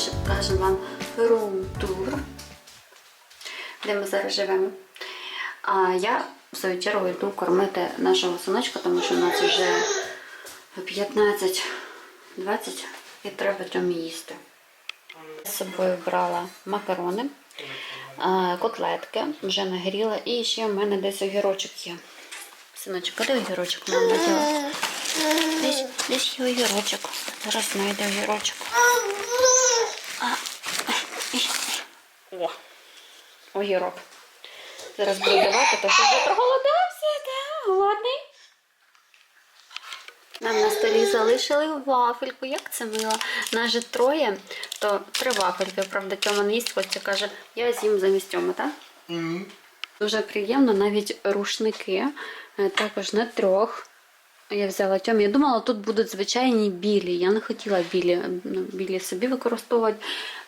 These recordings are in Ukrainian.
більше покажемо вам рум-тур, де ми зараз живемо. А я в свою чергу йду кормити нашого синочка, тому що у нас вже 15-20 і треба цьому їсти. З собою брала макарони, котлетки, вже нагріла, і ще в мене десь огірочок є. Синочок, де огірочок мама наділа? Десь, десь є огірочок. Зараз знайде огірочок. А, О, огірок. Зараз буду давати, то що вже проголодався, да? голодний. Нам на столі залишили вафельку, як це мило. Нас же троє, то три вафельки. Правда, Тьома не їсть, хоче каже, я з'їм замість Тьоми, так? Дуже приємно, навіть рушники, е, також на трьох. Я взяла Тьомі. Я думала, тут будуть звичайні білі. Я не хотіла білі, ну, білі собі використовувати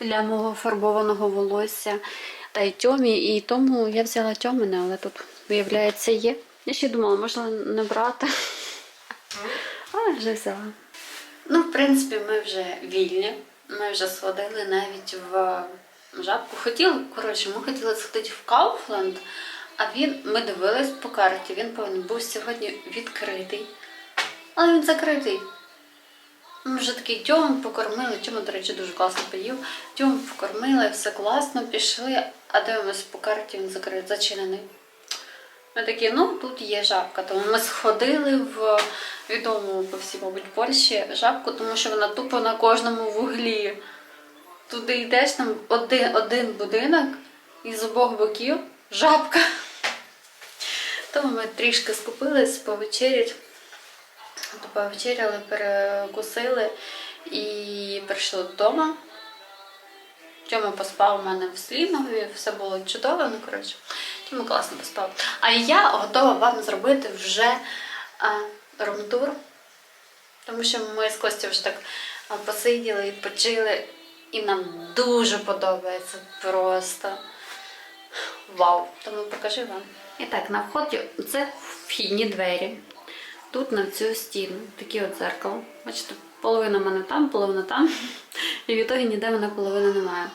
для мого фарбованого волосся. Та й Тьомі, і тому я взяла Тьомине, але тут, виявляється, є. Я ще думала, можна не брати. Але вже взяла. Ну, в принципі, ми вже вільні. Ми вже сходили навіть в жабку. Хотіли, коротше, ми хотіли сходити в Кауфленд, а він, ми дивились по карті, він повинен був сьогодні відкритий. Але він закритий. Ми вже такий тьому покормили, тьому, до речі, дуже класно поїв. Тьому покормили, все класно, пішли, а дивимося по карті, він закритий, зачинений. Ми такі, ну тут є жабка. Тому ми сходили в відому по всій, мабуть, Польщі жабку, тому що вона тупо на кожному вуглі. Туди йдеш, там один, один будинок і з обох боків жабка. Тому ми трішки скупились повечерять. То повечеряли, перекусили і прийшли додому. Тьома поспав у мене в слінові, все було чудово, ну коротше, Тьома класно поспав. А я готова вам зробити вже румтур, тому що ми з Костю вже так посиділи, відпочили, і нам дуже подобається просто. Вау! Тому покажи вам. І так, на вході це вхідні двері. Тут на цю стіну таке от зеркало. Бачите, половина в мене там, половина там. І в ітогі ніде мене половини немає.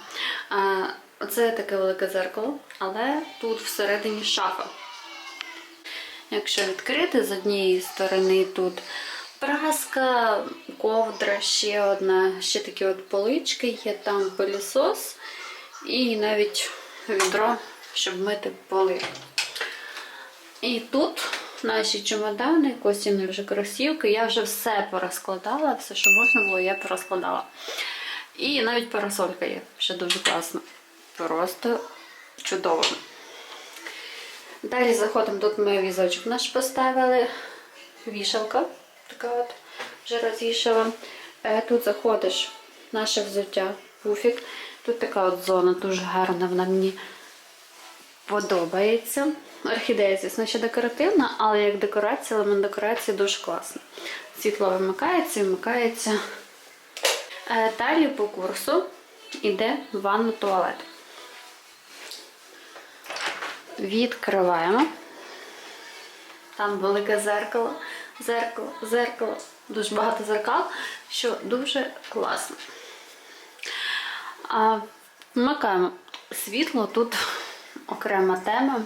А, Оце таке велике зеркало, але тут всередині шафа. Якщо відкрити з однієї сторони тут праска, ковдра, ще одна, ще такі от полички, є там пилісос і навіть відро, щоб мити поли. І тут наші чемодани, Костіни вже кросівки. Я вже все порозкладала, все, що можна було, я порозкладала. І навіть парасолька є, ще дуже класно. Просто чудово. Далі заходимо, тут ми візочок наш поставили. Вішалка така от вже розвішала. Е, Тут заходиш наше взуття, пуфік. Тут така от зона дуже гарна, вона мені подобається. Орхідея, звісно, ще декоративна, але як декорація, елемент декорації дуже класна. Світло вимикається і вмикається. Е, Далі по курсу йде ванна туалет. Відкриваємо. Там велике зеркало, зеркало, зеркало, дуже багато зеркал, що дуже класно. А, Вмикаємо світло, тут окрема тема.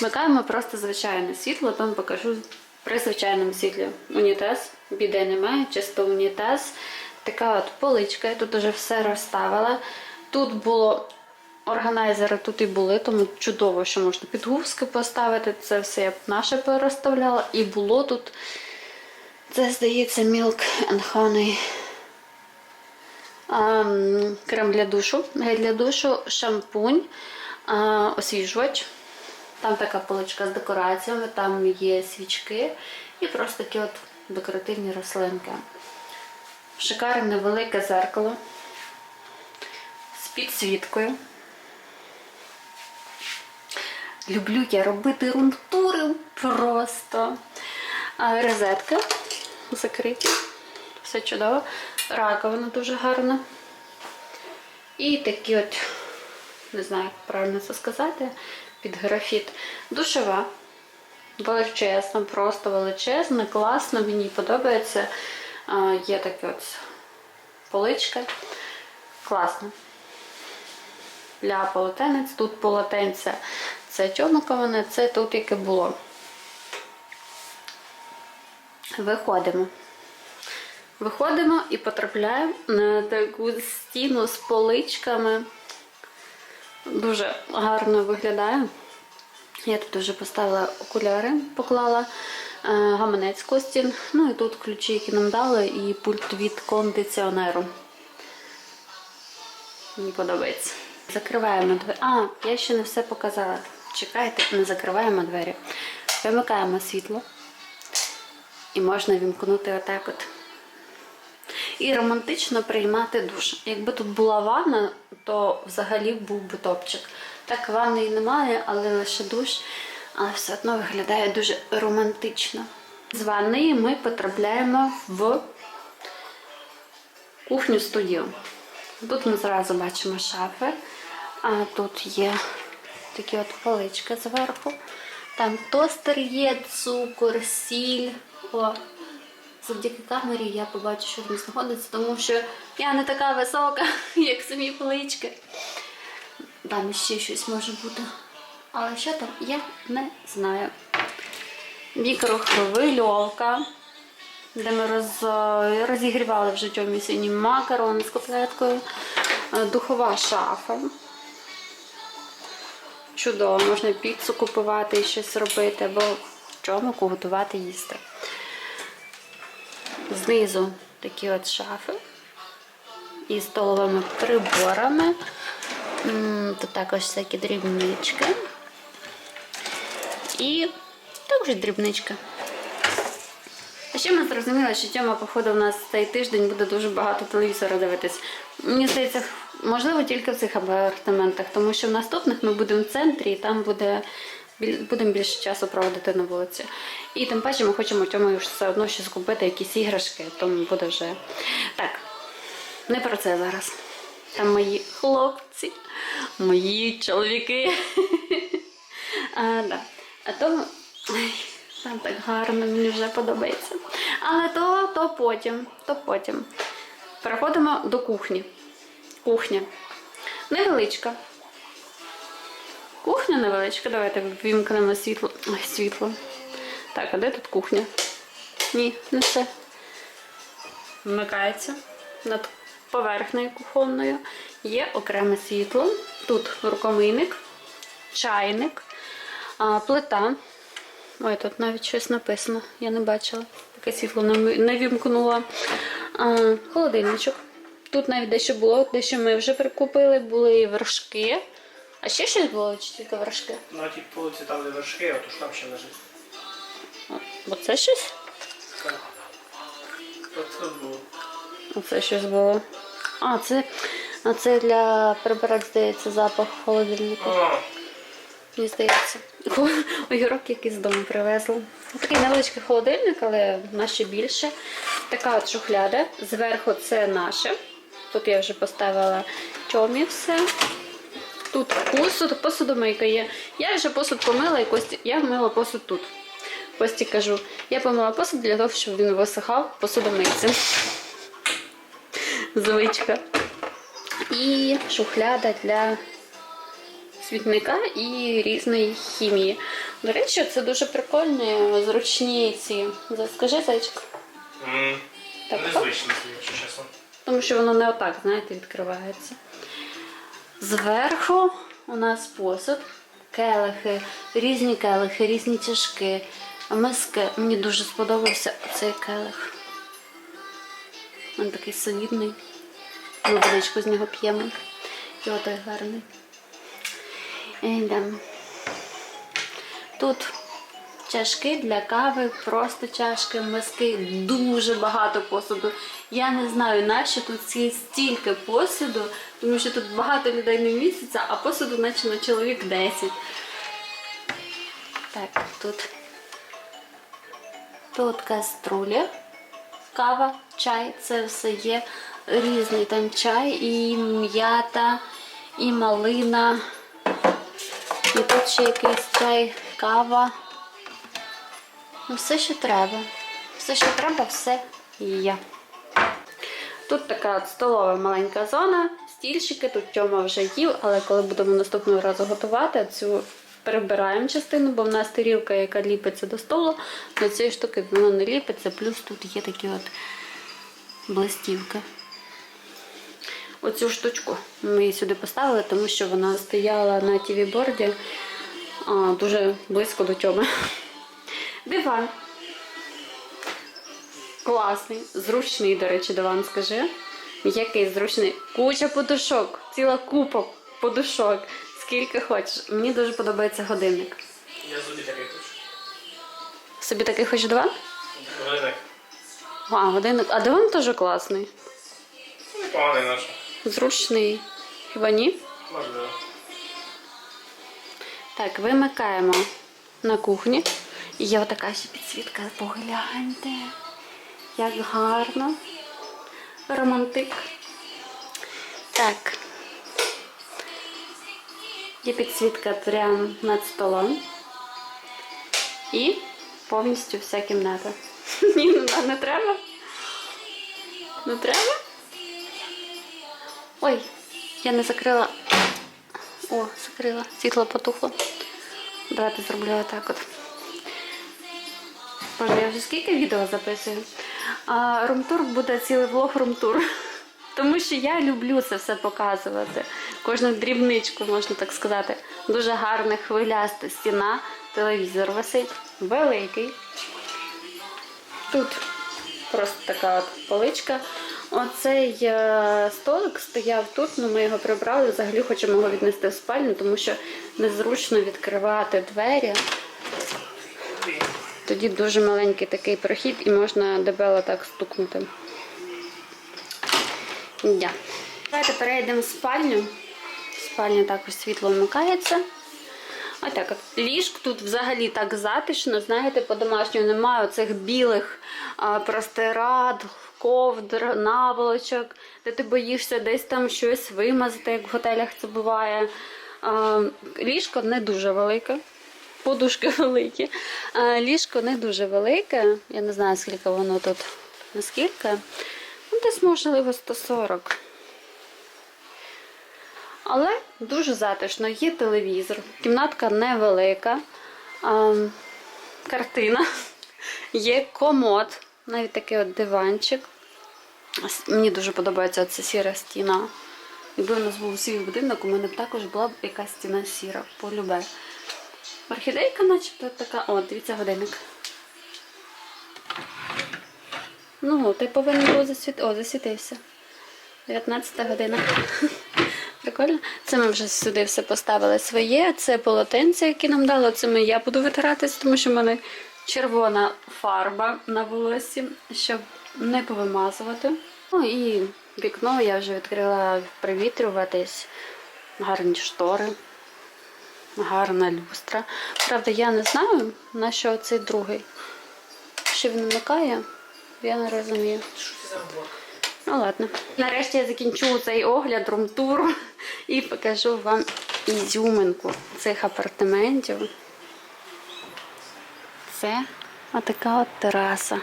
Вмикаємо просто звичайне світло, тому покажу при звичайному світлі. Унітаз, біде немає, чисто унітаз. Така от поличка, я тут вже все розставила. Тут було органайзери, тут і були, тому чудово, що можна підгузки поставити. Це все я б наше переставляла. І було тут, це, здається, Milk and Honey. Ам, Крем для душу, гель для душу, шампунь, а, освіжувач. Там така поличка з декораціями, там є свічки і просто такі от декоративні рослинки. Шикарне велике зеркало з підсвіткою. Люблю я робити рунтури просто. А, розетки закриті. Все чудово. Раковина дуже гарна. І такі от, не знаю, як правильно це сказати, під графіт. Душова. Величезна, просто величезна, класно, мені подобається. Є така от поличка. Класно. Для полотенець, тут полотенце це тьомиковане, це тут яке було. Виходимо. Виходимо і потрапляємо на таку стіну з поличками. Дуже гарно виглядає. Я тут вже поставила окуляри, поклала е, гаманець Костін. Ну і тут ключі, які нам дали, і пульт від кондиціонеру. Мені подобається. Закриваємо двері. А, я ще не все показала. Чекайте, не закриваємо двері. Вимикаємо світло. І можна вімкнути отак от. І романтично приймати душ. Якби тут була ванна, то взагалі був би топчик. Так ванни і немає, але лише душ. Але все одно виглядає дуже романтично. З ванної ми потрапляємо в кухню студію. Тут ми зразу бачимо шафи, а тут є такі от полички зверху. Там тостер є, цукор, сіль. О, завдяки камері я побачу, що там знаходиться, тому що я не така висока, як самі полички. Там ще щось може бути. Але що там, я не знаю. Мікрохвильовка, де ми роз, розігрівали вже тьомі сині макарони з котлеткою. Е, Духова шафа. Чудово, можна піцу купувати і щось робити, або в чому готувати їсти. Знизу такі от шафи із столовими приборами. Тут також всякі дрібнички. І також дрібничка. А ще ми зрозуміли, що Тьома, походу, у нас цей тиждень буде дуже багато телевізора дивитись. Мені здається, можливо, тільки в цих апартаментах, тому що в наступних ми будемо в центрі і там буде. Будемо більше часу проводити на вулиці. І тим паче ми хочемо Тьомою все одно щось купити, якісь іграшки, тому буде вже. Так, не про це зараз. Там мої хлопці, мої чоловіки. А, да. а то там так гарно, мені вже подобається. Але то, то потім, то потім. Переходимо до кухні. Кухня. Невеличка. Кухня невеличка. Давайте вімкнемо світло. Ой, світло. Так, а де тут кухня? Ні, не все. Вмикається над поверхнею кухонною. Є окреме світло. Тут рукомийник, чайник, плита. Ой, тут навіть щось написано, я не бачила. Таке світло не вімкнула. Холодильничок. Тут навіть дещо було, дещо ми вже прикупили, були і вершки. А ще щось було чи тільки вершки? На тій полиці там де вершки, а то ж там ще лежить. Оце щось? Так. Оце було. Оце щось було. А, це, а це для прибирати, здається, запах холодильника. А, Мені здається. Огірок якийсь з дому привезли. Такий невеличкий холодильник, але в нас ще більше. Така от шухляда. Зверху це наше. Тут я вже поставила чомі все. Тут посуд, посудомийка є. Я вже посуд помила і Кості, я мила посуд тут. Кості кажу, я помила посуд для того, щоб він висихав посудомийці. Звичка. І шухляда для світника і різної хімії. До речі, це дуже прикольні, зручні ці. Скажи, зайчик. м, Так, Незвично, якщо чесно. Тому що воно не отак, знаєте, відкривається. Зверху у нас посуд, келихи, різні келихи, різні чашки, миски. Мені дуже сподобався цей келих. Він такий солідний. Ми водичку з нього п'ємо. І отой гарний. Йдемо. Тут чашки для кави, просто чашки, миски, дуже багато посуду. Я не знаю, нащо тут стільки посуду, тому що тут багато людей не міститься, а посуду наче на чоловік 10. Так, тут. Тут каструля, кава, чай, це все є різний там чай, і м'ята, і малина. І тут ще якийсь чай, кава. Ну, все, що треба. Все, що треба, все є. Тут така столова маленька зона, стільчики, тут Тьома вже їв, але коли будемо наступного разу готувати, цю прибираємо частину, бо в нас тарілка, яка ліпиться до столу, до цієї штуки вона не ліпиться, плюс тут є такі от блистівки. Оцю штучку ми її сюди поставили, тому що вона стояла на тіві-борді дуже близько до тьоми. Диван. Класний, зручний, до речі, диван, скажи. Який зручний. Куча подушок, ціла купа подушок. Скільки хочеш. Мені дуже подобається годинник. Я собі такий хочу. Собі такий хочеш диван? Годинник. А, годинник. А диван теж класний. Непоганий наш. Зручний. Хіба ні? Можливо. Так, вимикаємо на кухні. Є отака ще підсвітка. Погляньте. Як гарно. Романтик. Так. Є підсвітка прямо над столом. І повністю вся кімната. Ні, ну, не треба. Не треба? Ой, я не закрила. О, закрила. Світло потухло. Давайте зроблю отак от. Боже, я вже скільки відео записую. А, румтур буде цілий влог румтур. Тому що я люблю це все показувати. Кожну дрібничку, можна так сказати. Дуже гарна хвиляста стіна. Телевізор висить. Великий. Тут просто така от поличка. Оцей е, столик стояв тут, але ми його прибрали. Взагалі хочемо його віднести в спальню, тому що незручно відкривати двері. Тоді дуже маленький такий прохід і можна дебело так стукнути. Да. Давайте перейдемо в спальню. В спальні також світло вмикається. Отак от. Ліжк тут взагалі так затишно, знаєте, по-домашньому немає оцих білих простирад, ковдр, наволочок, де ти боїшся десь там щось вимазати, як в готелях це буває. Ліжко не дуже велике. Подушки великі. А, ліжко не дуже велике. Я не знаю, скільки воно тут. Наскільки? Ну, десь, можливо, 140. Але дуже затишно. Є телевізор. Кімнатка невелика. А, картина. Є комод. Навіть такий от диванчик. Мені дуже подобається ця сіра стіна. Якби в нас був свій будинок, у мене б також була б якась стіна сіра, полюбе. Орхідейка, начебто така. О, дивіться годинник. Ну, ти повинен був засвіти. О, засвітився. 19 година. Прикольно. Це ми вже сюди все поставили своє. Це полотенце, яке нам дало. Це ми я буду витиратись, тому що в мене червона фарба на волосі, щоб не повимазувати. Ну і вікно я вже відкрила привітрюватись. Гарні штори, гарна люстра. Правда, я не знаю, на що цей другий. Що він вмикає, я не розумію. Ну ладно. Нарешті я закінчу цей огляд румтуру і покажу вам ізюминку цих апартаментів. Це отака от тераса.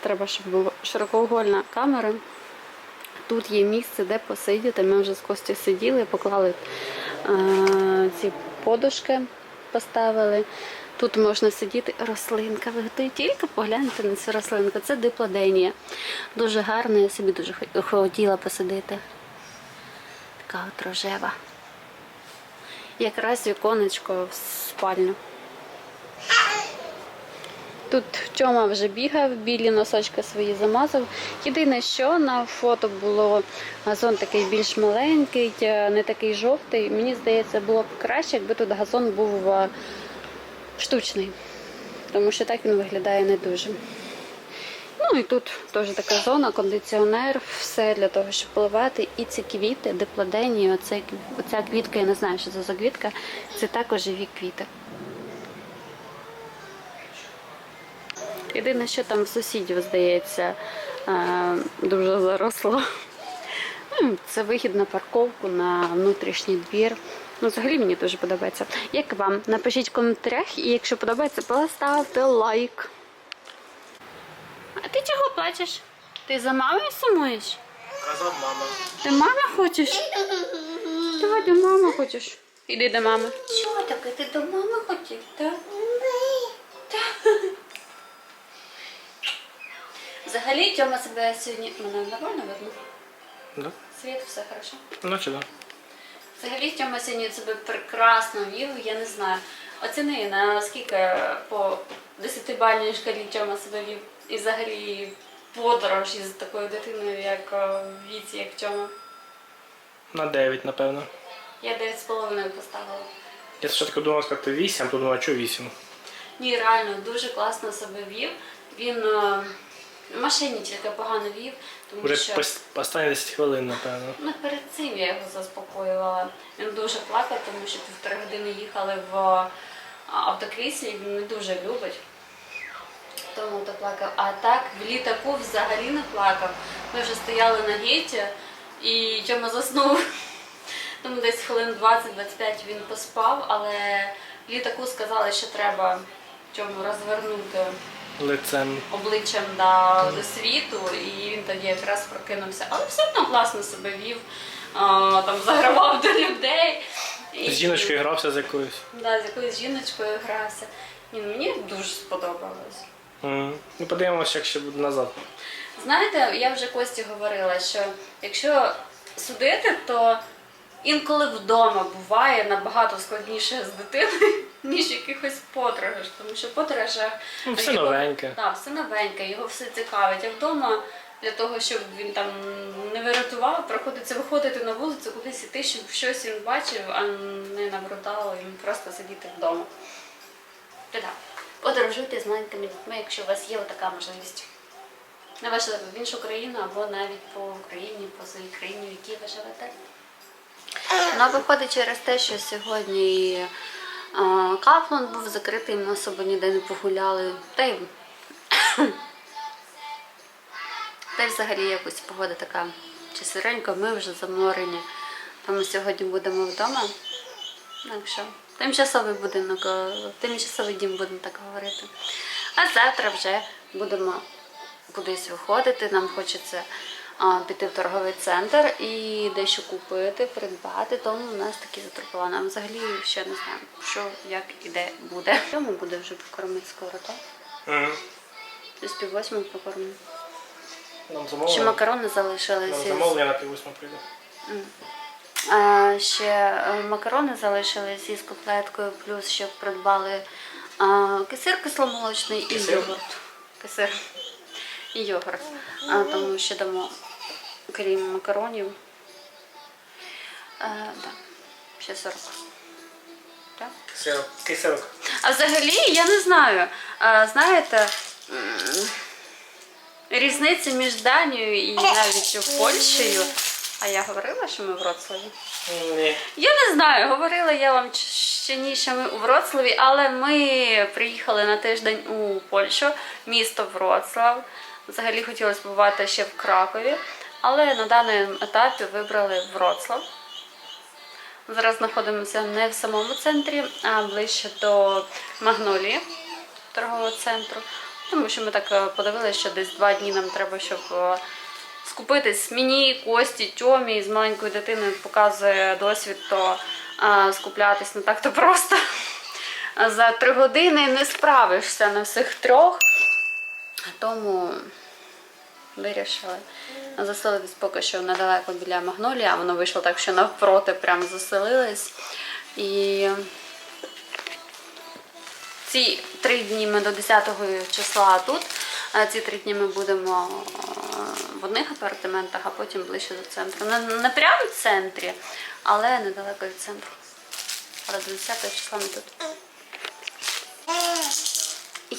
Треба, щоб була широкоугольна камера. Тут є місце, де посидіти. Ми вже з Костю сиділи, поклали е, ці подушки, поставили. Тут можна сидіти рослинка. Ви готові тільки погляньте на цю рослинку. Це диплоденія. Дуже гарна, я собі дуже хотіла посадити. Така от рожева. Якраз віконечко в спальню. Тут Тьома вже бігав, білі носочки свої замазав. Єдине, що на фото було газон такий більш маленький, е, не такий жовтий. Мені здається, було б краще, якби тут газон був е, штучний, тому що так він виглядає не дуже. Ну і тут теж така зона, кондиціонер, все для того, щоб поливати. І ці квіти, диплоденії, оця квітка, я не знаю, що це за квітка, це також живі квіти. Єдине, що там в сусідів, здається, е, дуже заросло. Ну, Це вихід на парковку, на внутрішній двір. Ну, взагалі мені дуже подобається. Як вам? Напишіть в коментарях, і якщо подобається, поставте лайк. А ти чого плачеш? Ти за мамою сумуєш? Казав мама. Ти маму хочеш? Давай до мами хочеш. Іди до мами. Чого таке? Ти до мами хотів, так? Взагалі Тьома себе сьогодні. Мене нормально видно? Да? Світ, все хорошо. Ну чи да? Взагалі Тьома сьогодні себе прекрасно вів, я не знаю. Оціни, наскільки по 10-бальній шкалі Тьома себе вів. І взагалі подорож із такою дитиною, як е, в віці, як Тьома. На 9, напевно. Я 9,5 поставила. Я спочатку думав сказати 8, а потім думав, що 8. Ні, реально дуже класно себе вів. Він в машині тільки погано вів, тому Уже що останні 10 хвилин, напевно. ну, перед цим я його заспокоювала. Він дуже плакав, тому що півтори години їхали в а, автокріслі, він не дуже любить. Тому то плакав. А так в літаку взагалі не плакав. Ми вже стояли на гейті і Тьома заснув. Тому десь хвилин 20-25 він поспав, але в літаку сказали, що треба Тьому розвернути Лицем. обличчям да, до світу, і він тоді якраз прокинувся. Але все одно класно себе вів, а, там загравав до людей. І- З жіночкою грався з якоюсь. Да, з якоюсь жіночкою грався. Ні, ну, мені дуже сподобалось. М. Ну подивимося, як ще буде назад. Знаєте, я вже Кості говорила, що якщо судити, то інколи вдома буває набагато складніше з дитиною, ніж якихось подорожах. Тому що подорожах Ну, все його- новеньке. Так, все новеньке, його все цікавить. А вдома для того, щоб він там не вирятував, приходиться виходити на вулицю, кудись іти, щоб щось він бачив, а не набрудало йому просто сидіти вдома. То так, подорожуйте з маленькими дітьми, якщо у вас є така можливість. Не важливо, в іншу країну або навіть по Україні, по своїй країні, в якій ви живете. Ну, виходить через те, що сьогодні а, Кафлан був закритий, ми особо ніде не погуляли. Та й, та й взагалі якось погода така чи сиренька, ми вже заморені. Тому сьогодні будемо вдома. Так тимчасовий будинок, е, тимчасовий дім будемо так говорити. А завтра вже будемо кудись виходити. Нам хочеться піти в торговий центр і дещо купити, придбати. Тому у нас такі затруповані. А взагалі ще не знаємо, що, як і де буде. Тому буде вже покормити скоро, так? М. Десь пів восьмого покормимо. Нам Ще замовлення. макарони Нам залишилися. замовлення на піввосьма прийде. А, ще е, макарони залишились із котлеткою, плюс ще придбали а, кисир кисломолочний і Кисир? йогурт. Кисир і йогурт. А, тому ще дамо, крім макаронів. А, да. Ще 40. Так? Кисерок. Кисерок. А взагалі, я не знаю. А, знаєте, м, різниця між Данією і навіть Польщею. А я говорила, що ми в Вроцлаві? Ні. Я не знаю, говорила я вам ще ні, що ми у Вроцлаві, але ми приїхали на тиждень у Польщу, місто Вроцлав. Взагалі хотілося побувати ще в Кракові, але на даному етапі вибрали Вроцлав. Зараз знаходимося не в самому центрі, а ближче до Магнолії торгового центру. Тому що ми так е, подивилися, що десь два дні нам треба, щоб е, скупитись мені, Кості, Тьомі з маленькою дитиною показує досвід, то е, скуплятись не так то просто. За три години не справишся на всіх трьох. Тому вирішили заселитись поки що недалеко біля Магнолії, а воно вийшло так, що навпроти прямо заселились. І ці три дні ми до 10 числа тут. а Ці три дні ми будемо е, в одних апартаментах, а потім ближче до центру. Не, не прямо в центрі, але недалеко від центру. Але до 10 числа ми тут.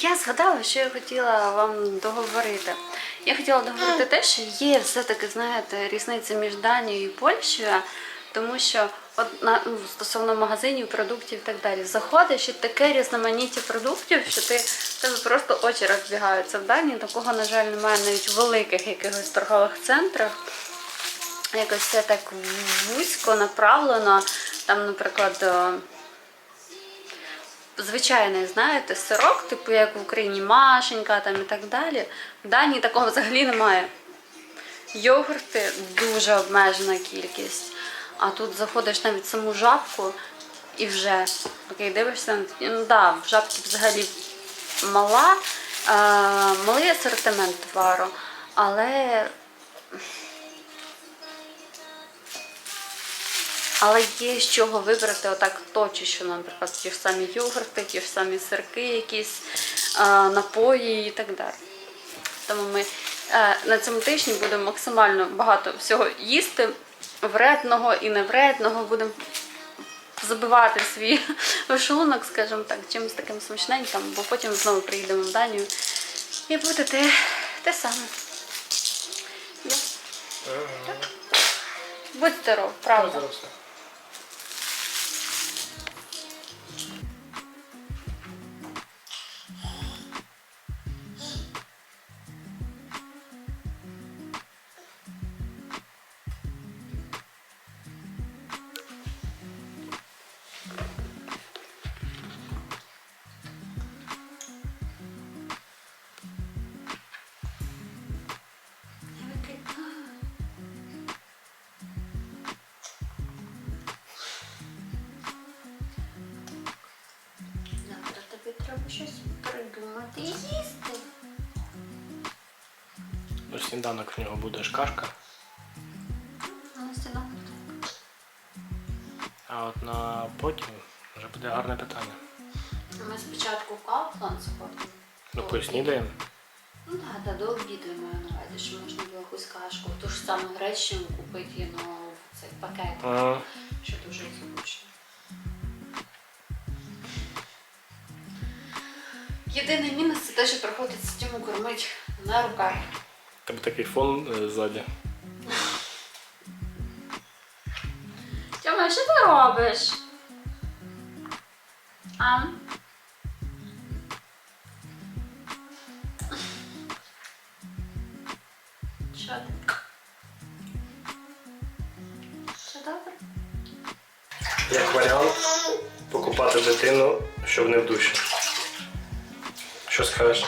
Я згадала, що я хотіла вам договорити. Я хотіла договорити те, що є все-таки, знаєте, різниця між Данією і Польщею, тому що от на, ну, стосовно магазинів, продуктів і так далі, заходиш і таке різноманіття продуктів, що ти тебе просто очі розбігаються. В Данії такого, на жаль, немає навіть в великих якихось торгових центрах. Якось все так вузько направлено. Там, наприклад, звичайний, знаєте, сирок, типу як в Україні Машенька там і так далі. В Данії такого взагалі немає. Йогурти дуже обмежена кількість. А тут заходиш навіть саму жабку і вже окей, дивишся, ну да, в жабці взагалі мала, е, малий асортимент товару, але. Але є з чого вибрати отак точечно, наприклад, ті ж самі йогурти, ті ж самі сирки, якісь е, напої і так далі. Тому ми е, на цьому тижні будемо максимально багато всього їсти, вредного і невредного. Будемо забивати свій шлунок, скажімо так, чимось таким смачненьким, бо потім знову приїдемо в Данію і буде те, те саме. Я. Будь здоров, правда. Щось придумати їсти. Ну, сніданок в нього буде ж кашка, На сніданок так. а от на потім вже буде гарне питання. Ми спочатку в Кауфланд сходимо. Ну, поснідаємо. Ну так, да, до обіду я маю на увазі, що можна було якусь кашку, ту ж саму гречку купити ну, в цей пакет, що дуже зручно. Єдиний мінус це те, що приходиться Тіму кормити на руках. Тебе такий фон е, ззаді. Тьома, що ти робиш? А? Що ти? Все добре? Як варіант, покупати дитину, щоб не в душі. Що скажеш?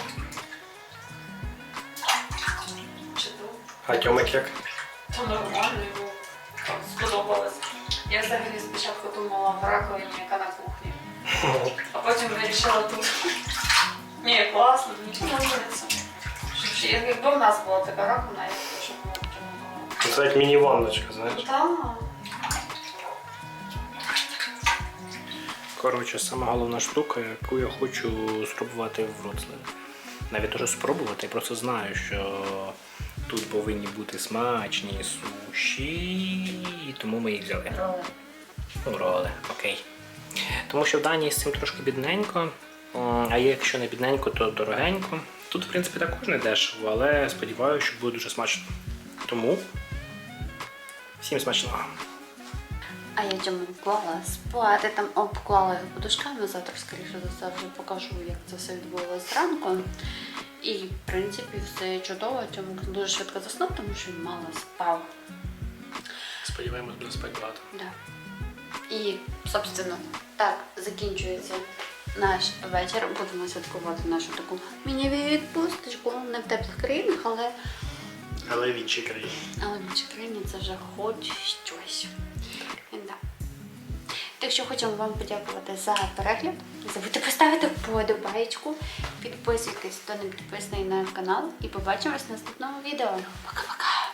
Чудово. А Тьомик як? То нормально йому сподобалось. Я взагалі спочатку думала в раковині, яка на кухні. А потім вирішила тут. Ні, класно, нічого не подобається. Щоб ще- Якби в нас була така раковина, я б дуже була прямо. Ну, Це як міні-ванночка, знаєш? Так. Коротше, сама головна штука, яку я хочу спробувати в Вроцлаві. Навіть дуже спробувати, я просто знаю, що тут повинні бути смачні суші, тому ми їх взяли. Ну, роли, окей. Тому що в Данії з цим трошки бідненько, а якщо не бідненько, то дорогенько. Тут, в принципі, також не дешево, але сподіваюся, що буде дуже смачно. Тому всім смачного. А я цьому вклала спати, там обклала його подушками. Завтра, скоріше за все, вже покажу, як це все відбувалося зранку. І, в принципі, все чудово. Цьому дуже швидко заснув, тому що він мало спав. Сподіваємось, буде спати багато. Да. І, собственно, так закінчується наш вечір. Будемо святкувати нашу таку міні-відпусточку. Не в теплих країнах, але, Але в іншій країні. але в іншій країні це вже хоч щось. Так що хочемо вам подякувати за перегляд. Не забудьте поставити вподобайку, підписуйтесь, хто не підписаний на канал. І побачимось в наступному відео. Пока-пока!